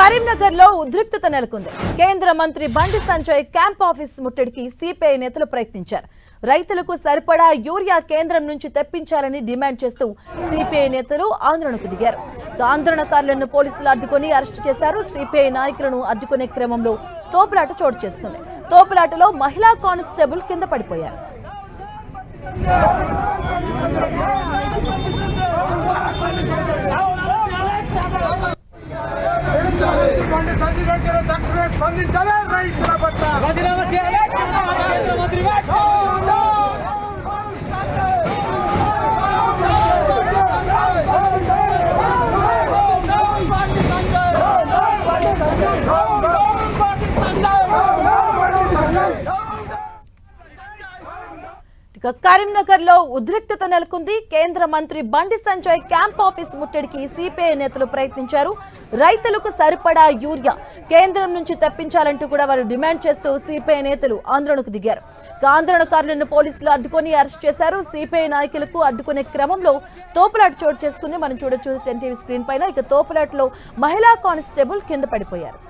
కరీంనగర్లో ఉద్రిక్తత నెలకొంది. కేంద్ర మంత్రి బండి సంజయ్ క్యాంప్ ఆఫీస్ ముట్టడికి సిపిఐ నేతలు ప్రయత్నించారు. రైతులకు సరిపడా యూరియా కేంద్రం నుంచి తెప్పించాలని డిమాండ్ చేస్తూ సిపిఐ నేతలు ఆందోళనకు దిగారు. ఆందోళనకారులను పోలీసులు అడ్డుకొని అరెస్టు చేశారు. సిపిఐ నాయకులను అడ్డుకునే క్రమంలో తోపులాట చోటు చేసుకుంది. తోపులాటలో మహిళా కానిస్టేబుల్ కింద పడిపోయారు. ఇటువంటి సంధిగంటలు తక్షణమే స్పందించాలి రైతుల పట్ల ఇక కరీంనగర్లో ఉద్రిక్తత నెలకొంది. కేంద్ర మంత్రి బండి సంజయ్ క్యాంప్ ఆఫీస్ ముట్టడికి సిపిఐ నేతలు ప్రయత్నించారు. రైతులకు సరిపడా యూరియా కేంద్రం నుంచి తెప్పించాలంటూ కూడా వారు డిమాండ్ చేస్తూ సిపిఐ నేతలు ఆందోళనకు దిగారు. ఆందోళనకారులను పోలీసులు అడ్డుకొని అరెస్ట్ చేశారు. సిపిఐ నాయకులకు అడ్డుకునే క్రమంలో తోపులాట చోటు చేసుకుంది. మనం చూడొచ్చు టెన్ స్క్రీన్ పైన ఇక తోపులాటలో మహిళా కానిస్టేబుల్ కింద పడిపోయారు.